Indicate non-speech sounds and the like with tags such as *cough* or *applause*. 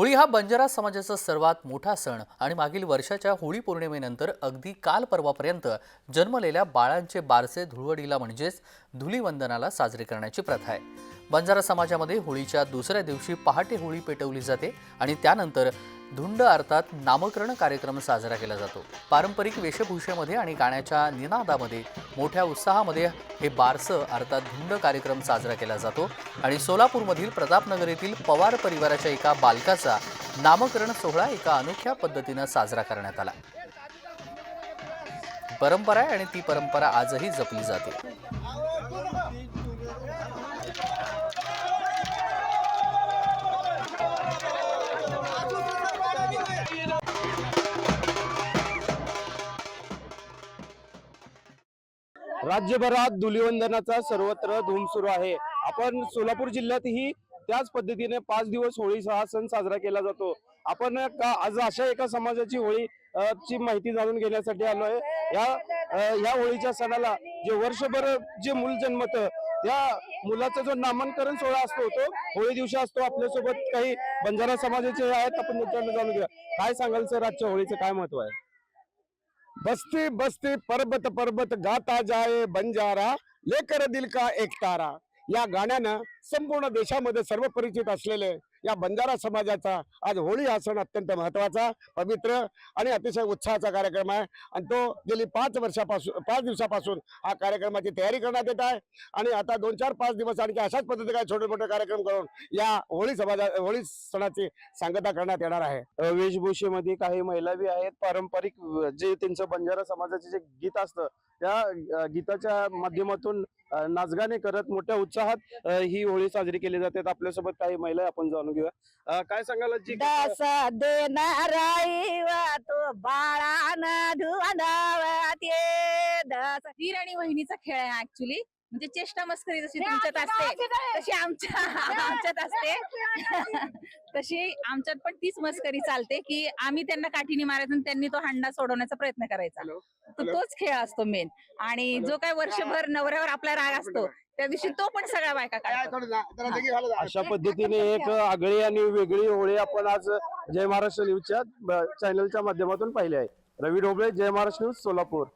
होळी हा बंजारा समाजाचा सर्वात मोठा सण आणि मागील वर्षाच्या होळी पौर्णिमेनंतर अगदी काल परवापर्यंत जन्मलेल्या बाळांचे बारसे धुळवडीला म्हणजेच धुलीवंदनाला साजरे करण्याची प्रथा आहे. बंजारा समाजामध्ये होळीच्या दुसऱ्या दिवशी पहाटे होळी पेटवली जाते आणि त्यानंतर धुंड अर्थात नामकरण कार्यक्रम साजरा केला जातो. पारंपरिक वेशभूषेमध्ये आणि गाण्याच्या निनादामध्ये मोठ्या उत्साहामध्ये हे बारसं अर्थात धुंड कार्यक्रम साजरा केला जातो आणि सोलापूरमधील प्रतापनगर येथील पवार परिवाराच्या एका बालकाचा नामकरण सोहळा एका अनोख्या पद्धतीनं साजरा करण्यात आला. परंपरा आहे आणि ती परंपरा आजही जपली जाते. राज्यभरात धुलिवंदनाचा सर्वत्र धूम सुरू आहे. आपण सोलापूर जिल्ह्यातही त्याच पद्धतीने पाच दिवस होळी हा सण साजरा केला जातो. आपण का आज अशा एका समाजाची होळी ची माहिती जाणून घेण्यासाठी आलो आहे या या होळीच्या सणाला जे वर्षभर जे मूल जन्मत त्या मुलाचा जो नामांकरण सोहळा असतो तो होळी दिवशी असतो. आपल्यासोबत काही बंजारा समाजाचे आहेत आपण त्यांच्याकडे जाणून घेऊया. काय सांगाल सर आजच्या होळीचं काय महत्त्व आहे? बस्ती बस्ती पर्वत पर्वत गाता जाए बंजारा लेकर दिल का एक तारा। या गाण्यानं संपूर्ण देशामध्ये सर्व परिचित असलेले या बंजारा समाजाचा आज होळी हा सण अत्यंत महत्त्वाचा पवित्र आणि अतिशय उत्साहाचा कार्यक्रम आहे. आणि तो गेली पाच वर्षापासून पाच दिवसापासून हा कार्यक्रमाची तयारी करण्यात येत आहे. आणि आता दोन चार पाच दिवस आणखी अशाच पद्धतीने काय छोटे मोठे कार्यक्रम करून या होळी समाजा होळी सणाची सांगता करण्यात येणार आहे. वेशभूषेमध्ये काही महिला बी आहेत. पारंपरिक जे त्यांचं बंजारा समाजाचे जे गीत असतं त्या गीताच्या माध्यमातून नाचगाणे करत मोठ्या उत्साहात ही होळी साजरी केली जाते. आपल्यासोबत काही महिला आपण जाणून घेऊया. काय सांगाल जी तो बाळान धुवंदावते दस दीर आणि वहिनीचा खेळ आहे ऍक्च्युली म्हणजे चेष्टा मस्करी जशी तुमच्यात असते तशी आमच्या आमच्यात असते. *laughs* तशी आमच्यात पण तीच मस्करी चालते की आम्ही त्यांना काठीने मारायचं आणि त्यांनी तो हांडा सोडवण्याचा प्रयत्न करायचा. तोच खेळ असतो मेन. आणि जो काय वर्षभर नवऱ्यावर आपला राग असतो त्या दिवशी तो पण सगळ्या बायका काढतात अशा पद्धतीने एक आगळी आणि वेगळी होळी आपण आज जय महाराष्ट्र न्यूजच्या चॅनलच्या माध्यमातून पाहिली आहे. रवी ढोबळे जय महाराष्ट्र न्यूज सोलापूर.